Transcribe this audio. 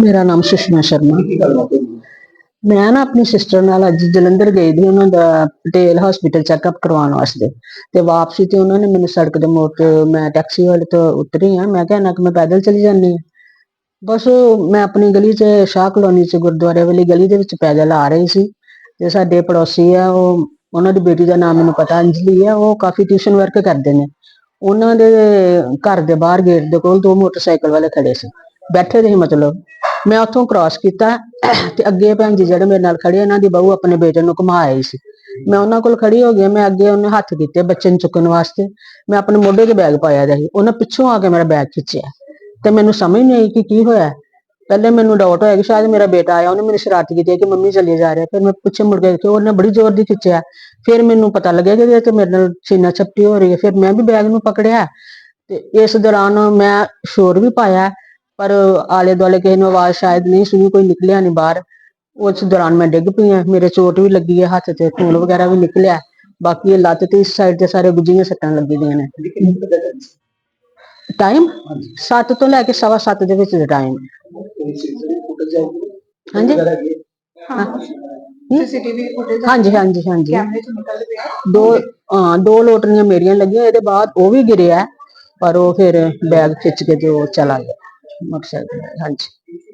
ਮੇਰਾ ਨਾਮ ਸੁਸ਼ਮਾ ਸ਼ਰਮਾ। ਕੀ ਗੱਲ ਹੋਈ ਮੈਂ ਨਾ ਆਪਣੀ ਸਿਸਟਰ ਨਾਲ ਅੱਜ ਜਲੰਧਰ ਗਈ ਦੀ, ਉਹਨਾਂ ਦਾ ਪਟੇਲ ਹਸਪੀਟਲ ਚੈੱਕਅਪ ਕਰਵਾਉਣ ਵਾਸਤੇ। ਤੇ ਵਾਪਸੀ ਤੇ ਉਹਨਾਂ ਨੇ ਮੈਨੂੰ ਸੜਕ ਦੇ ਮੋੜ ਤੇ ਮੈਂ ਟੈਕਸੀ ਵਾਲੇ ਤੋਂ ਉਤਰੀ ਆ। ਮੈਂ ਕਿਹਾ ਨਾ ਕਿ ਮੈਂ ਪੈਦਲ ਚਲੀ ਜਾਂਦੀ ਹਾਂ ਬਸ ਮੈਂ ਆਪਣੀ ਗਲੀ 'ਚ, ਸ਼ਾਹ ਕਲੋਨੀ 'ਚ ਗੁਰਦੁਆਰੇ ਵਾਲੀ ਗਲੀ ਦੇ ਵਿੱਚ ਪੈਦਲ ਆ ਰਹੀ ਸੀ। ਤੇ ਸਾਡੇ ਪੜੋਸੀ ਆ, ਉਹ ਉਹਨਾਂ ਦੀ ਬੇਟੀ ਦਾ ਨਾਮ ਮੈਨੂੰ ਪਤਾ, ਅੰਜਲੀ ਆ, ਉਹ ਕਾਫੀ ਟਿਊਸ਼ਨ ਵਰਕ ਕਰਦੇ ਨੇ। ਉਹਨਾਂ ਦੇ ਘਰ ਦੇ ਬਾਹਰ ਗੇਟ ਦੇ ਕੋਲ ਦੋ ਮੋਟਰਸਾਈਕਲ ਵਾਲੇ ਖੜੇ ਸੀ। ਬੈਠੇ ਰਹੇ ਮਤਲਬ। ਮੈਂ ਉੱਥੋਂ ਕ੍ਰਾਸ ਕੀਤਾ ਤੇ ਅੱਗੇ ਭੈਣ ਜੀ ਜਿਹੜੇ ਮੇਰੇ ਨਾਲ ਖੜੇ, ਇਹਨਾਂ ਦੀ ਬਹੂ ਆਪਣੇ ਬੇਟੇ ਨੂੰ ਘੁਮਾ ਆਈ ਸੀ। ਮੈਂ ਉਹਨਾਂ ਕੋਲ ਖੜੀ ਹੋ ਗਈ, ਮੈਂ ਅੱਗੇ ਉਹਨੇ ਹੱਥ ਕੀਤੇ ਬੱਚੇ ਨੂੰ ਚੁੱਕਣ ਵਾਸਤੇ। ਮੈਂ ਆਪਣੇ ਮੋਢੇ ਤੇ ਬੈਗ ਪਾਇਆ ਦਾ ਸੀ, ਉਹਨੇ ਪਿੱਛੋਂ ਆ ਕੇ ਮੇਰਾ ਬੈਗ ਖਿੱਚਿਆ। ਤੇ ਮੈਨੂੰ ਸਮਝ ਨਹੀਂ ਆਈ ਕਿ ਕੀ ਹੋਇਆ। ਪਹਿਲੇ ਮੈਨੂੰ ਡਾਊਟ ਹੋਇਆ ਕਿ ਸ਼ਾਇਦ ਮੇਰਾ ਬੇਟਾ ਆਇਆ, ਉਹਨੇ ਮੈਨੂੰ ਸ਼ਰਾਰਤ ਕੀਤੀ ਕਿ ਮੰਮੀ ਚਲੇ ਜਾ ਰਿਹਾ ਫਿਰ ਮੈਂ ਪਿੱਛੇ ਮੁੜ ਕੇ ਦੇਖਿਆ, ਉਹਨੇ ਬੜੀ ਜ਼ੋਰ ਦੀ ਖਿੱਚਿਆ। ਫਿਰ ਮੈਨੂੰ ਪਤਾ ਲੱਗਿਆ ਕਿ ਇਹਦੇ ਤੇ ਮੇਰੇ ਨਾਲ ਸੀਨਾ ਛਪਟੀ ਹੋ ਰਹੀ ਹੈ। ਫਿਰ ਮੈਂ ਵੀ ਬੈਗ ਨੂੰ ਪਕੜਿਆ ਤੇ ਇਸ ਦੌਰਾਨ ਮੈਂ ਸ਼ੋਰ ਵੀ ਪਾਇਆ। ਪਰ ਆਲੇ ਦੁਆਲੇ ਕਿਸੇ ਨੂੰ ਆਵਾਜ਼ ਸ਼ਾਇਦ ਨਹੀਂ ਸੁਣੀ ਕੋਈ ਨਿਕਲਿਆ ਨਹੀਂ ਬਾਹਰ ਉਸ ਦੌਰਾਨ ਮੈਂ ਡਿੱਗ ਪਈ ਹਾਂ ਮੇਰੇ ਚੋਟ ਵੀ ਲੱਗੀ ਹੈ ਹੱਥ ਤੇ ਖੂਨ ਵਗੈਰਾ ਵੀ ਨਿਕਲਿਆ ਬਾਕੀ ਇਹ ਲੱਤ ਤੇ ਇਸ ਸਾਈਡ ਤੇ ਸਾਰੇ ਗੁੱਜੀਆਂ ਸੱਟਾਂ ਲੱਗੀ ਦੀਆਂ ਨੇ ਕਿੰਨੀ ਕੁ ਗੱਲ ਟਾਈਮ 7 ਤੋਂ ਲੈ ਕੇ ਸਵਾ ਸੱਤ ਦੇ ਵਿੱਚ ਦਾ ਟਾਈਮ ਹੈ ਸੀਸੀਟੀਵੀ ਫੁਟੇਜ ਆਈ ਹਾਂਜੀ ਹਾਂ ਸੀਸੀਟੀਵੀ ਫੁਟੇਜ ਹਾਂਜੀ ਹਾਂਜੀ ਹਾਂਜੀ ਕੈਮਰੇ ਚ ਨਿਕਲ ਪਿਆ ਦੋ ਹਾਂ ਦੋ ਲੋਟਰੀਆਂ ਮੇਰੀਆਂ ਲੱਗੀਆਂ ਇਹਦੇ ਬਾਅਦ ਉਹ ਵੀ ਗਿਰਿਆ ਪਰ ਉਹ ਫਿਰ ਬੈਗ ਖਿੱਚ ਕੇ ਤੇ ਉਹ ਚਲਾ ਗਿਆ ਮੋਟਰਸਾਈਕਲ ਹਾਂਜੀ।